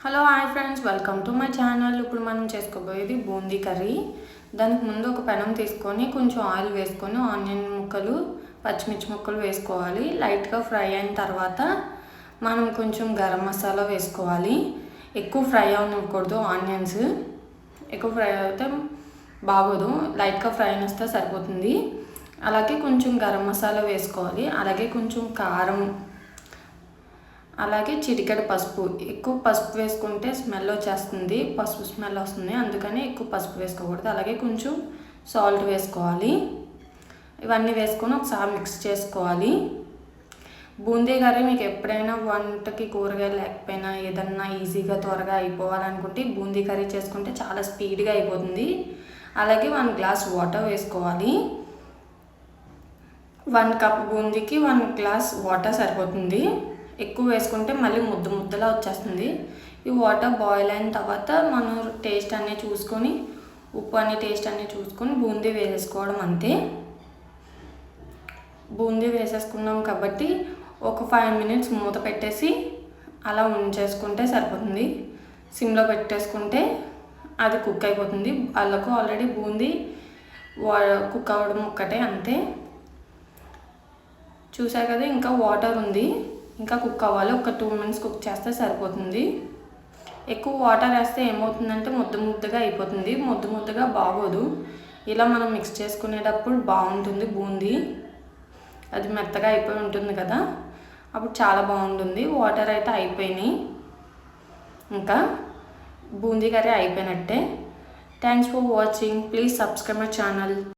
Hello hi friends welcome to my channel ఇప్పుడు మనం చేసుకోబోయేది boondi curry. దానికి ముందు ఒక పెనం తీసుకొని కొంచెం ఆయిల్ వేసుకొని ఆనియన్ ముక్కలు పచ్చిమిర్చి ముక్కలు వేసుకోవాలి. లైట్గా ఫ్రై అయిన తర్వాత మనం కొంచెం గరం మసాలా వేసుకోవాలి. ఎక్కువ ఫ్రై అవ్వకూడదు ఆనియన్స్. ఎక్కువ ఫ్రై అయితే బాగోదు. లైట్గా ఫ్రై వస్తే సరిపోతుంది. అలాగే కొంచెం గరం మసాలా వేసుకోవాలి. అలాగే కొంచెం కారం అలాగే చిటికెడు పసుపు. ఎక్కువ పసుపు వేసుకుంటే స్మెల్ వచ్చేస్తుంది పసుపు స్మెల్ వస్తుంది. అందుకని ఎక్కువ పసుపు వేసుకోకూడదు. అలాగే కొంచెం సాల్ట్ వేసుకోవాలి. ఇవన్నీ వేసుకొని ఒకసారి మిక్స్ చేసుకోవాలి. బూందీ కర్రీ మీకు ఎప్పుడైనా వంటకి కూరగాయలు లేకపోయినా ఏదన్నా ఈజీగా త్వరగా అయిపోవాలనుకుంటే బూందీ కర్రీ చేసుకుంటే చాలా స్పీడ్గా అయిపోతుంది. అలాగే వన్ గ్లాస్ వాటర్ వేసుకోవాలి. వన్ కప్ బూందీకి వన్ గ్లాస్ వాటర్ సరిపోతుంది. ఎక్కువ వేసుకుంటే మళ్ళీ ముద్ద ముద్దలా వచ్చేస్తుంది. ఈ వాటర్ బాయిల్ అయిన తర్వాత మనం టేస్ట్ అన్నీ చూసుకొని ఉప్పు అనే టేస్ట్ అన్నీ చూసుకొని బూందీ వేసేసుకోవడం అంతే. బూందీ వేసేసుకున్నాం కాబట్టి ఒక ఫైవ్ మినిట్స్ మూత పెట్టేసి అలా ఉంచేసుకుంటే సరిపోతుంది. సిమ్లో పెట్టేసుకుంటే అది కుక్ అయిపోతుంది. వాళ్ళకు ఆల్రెడీ బూందీ కుక్ అవ్వడం ఒక్కటే అంతే. చూసా కదా ఇంకా వాటర్ ఉంది. ఇంకా కుక్ అవ్వాలి. ఒక టూ మినిట్స్ కుక్ చేస్తే సరిపోతుంది. ఎక్కువ వాటర్ వేస్తే ఏమవుతుందంటే ముద్ద ముద్దగా అయిపోతుంది. ముద్ద ముద్దగా బాగోదు. ఇలా మనం మిక్స్ చేసుకునేటప్పుడు బాగుంటుంది బూందీ. అది మెత్తగా అయిపోయి ఉంటుంది కదా. అప్పుడు చాలా బాగుంటుంది. వాటర్ అయితే అయిపోయినాయి. ఇంకా బూందీ కర్రీ అయిపోయినట్టే. Thanks for watching please subscribe my channel